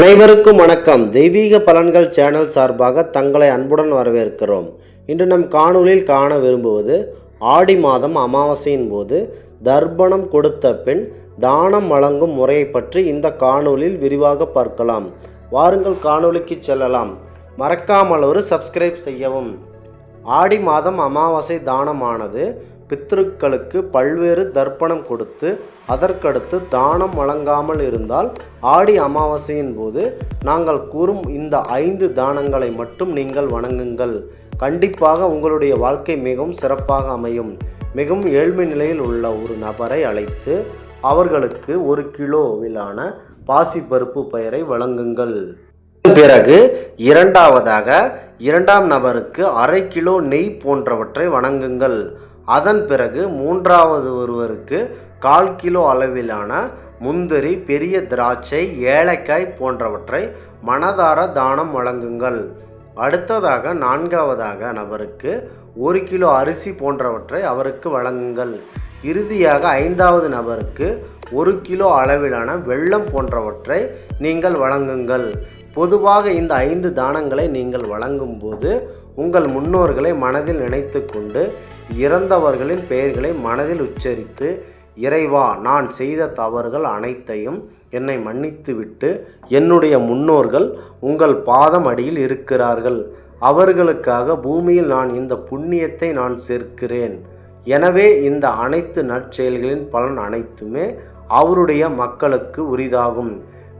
அனைவருக்கும் வணக்கம். தெய்வீக பலன்கள் சேனல் சார்பாக தங்களை அன்புடன் வரவேற்கிறோம். இன்று நம் காணொலியில் காண விரும்புவது ஆடி மாதம் அமாவாசையின் போது தர்ப்பணம் கொடுத்த பின் தானம் வழங்கும் முறையை பற்றி இந்த காணொலியில் விரிவாக பார்க்கலாம். வாருங்கள் காணொலிக்கு செல்லலாம். மறக்காமல் ஒரு சப்ஸ்கிரைப் செய்யவும். ஆடி மாதம் அமாவாசை தானமானது. பித்ருக்களுக்கு பல்வேறு தர்ப்பணம் கொடுத்து அதற்கடுத்து தானம் வழங்காமல் இருந்தால் ஆடி அமாவாசையின் போது நாங்கள் கூறும் இந்த ஐந்து தானங்களை மட்டும் நீங்கள் வணங்குங்கள். கண்டிப்பாக உங்களுடைய வாழ்க்கை மிகவும் சிறப்பாக அமையும். மிகவும் ஏழ்மை நிலையில் உள்ள ஒரு நபரை அழைத்து அவர்களுக்கு ஒரு கிலோவிலான பாசிப்பருப்பு பயிரை வழங்குங்கள். பிறகு இரண்டாவதாக இரண்டாம் நபருக்கு அரை கிலோ நெய் போன்றவற்றை வணங்குங்கள். அதன் பிறகு மூன்றாவது ஒருவருக்கு கால் கிலோ அளவிலான முந்திரி பெரிய திராட்சை ஏலக்காய் போன்றவற்றை மனதார தானம் வழங்குங்கள். அடுத்ததாக நான்காவதாக நபருக்கு ஒரு கிலோ அரிசி போன்றவற்றை அவருக்கு வழங்குங்கள். இறுதியாக ஐந்தாவது நபருக்கு ஒரு கிலோ அளவிலான வெள்ளம் போன்றவற்றை நீங்கள் வழங்குங்கள். பொதுவாக இந்த ஐந்து தானங்களை நீங்கள் வழங்கும்போது உங்கள் முன்னோர்களை மனதில் நினைத்து கொண்டு இறந்தவர்களின் பெயர்களை மனதில் உச்சரித்து இறைவா நான் செய்த தவறுகள் அனைத்தையும் என்னை மன்னித்துவிட்டு என்னுடைய முன்னோர்கள் உங்கள் பாதம் அடியில் இருக்கிறார்கள். அவர்களுக்காக பூமியில் நான் இந்த புண்ணியத்தை நான் சேர்க்கிறேன். எனவே இந்த அனைத்து நற்செயல்களின் பலன் அனைத்துமே அவருடைய மக்களுக்கு உரிதாகும்.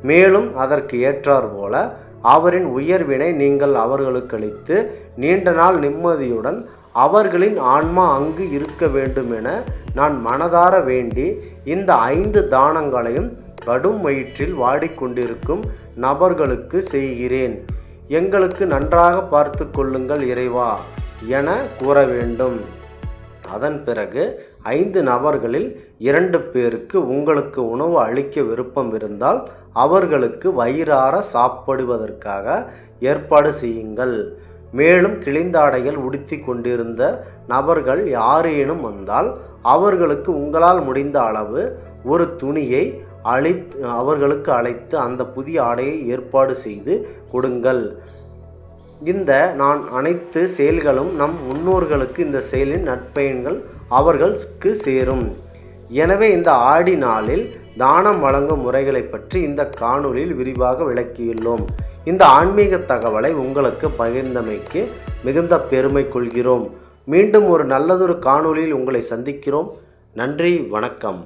மேலும் அதற்கு ஏற்றார் போல அவரின் உயர்வினை நீங்கள் அவர்களுக்கு அளித்து நீண்ட நாள் நிம்மதியுடன் அவர்களின் ஆன்மா அங்கு இருக்க வேண்டும் என நான் மனதார வேண்டி இந்த ஐந்து தானங்களையும் கடும் வயிற்றில் வாடிக்கொண்டிருக்கும் நபர்களுக்கு செய்கிறேன். எங்களுக்கு நன்றாக பார்த்து கொள்ளுங்கள் இறைவா என கூற வேண்டும். அதன் பிறகு ஐந்து நபர்களில் இரண்டு பேருக்கு உங்களுக்கு உணவு அளிக்க விருப்பம் இருந்தால் அவர்களுக்கு வயிறார சாப்பிடுவதற்காக ஏற்பாடு செய்யுங்கள். மேலும் கிழிந்தாடைகள் உடுத்தி கொண்டிருந்த நபர்கள் யாரேனும் வந்தால் அவர்களுக்கு உங்களால் முடிந்த அளவு ஒரு துணியை அழி அவர்களுக்கு அழைத்து அந்த புதிய ஆடையை ஏற்பாடு செய்து கொடுங்கள். இந்த நான் அனைத்து செயல்களும் நம் முன்னோர்களுக்கு இந்த செயலின் நற்பயன்கள் அவர்களுக்கு சேரும். எனவே இந்த ஆடி நாளில் தானம் வழங்கும் முறைகளை பற்றி இந்த காணொளியில் விரிவாக விளக்கியுள்ளோம். இந்த ஆன்மீக தகவலை உங்களுக்கு பகிர்ந்தமைக்கு மிகுந்த பெருமை கொள்கிறோம். மீண்டும் ஒரு நல்லதொரு காணொளியில் உங்களை சந்திக்கிறோம். நன்றி வணக்கம்.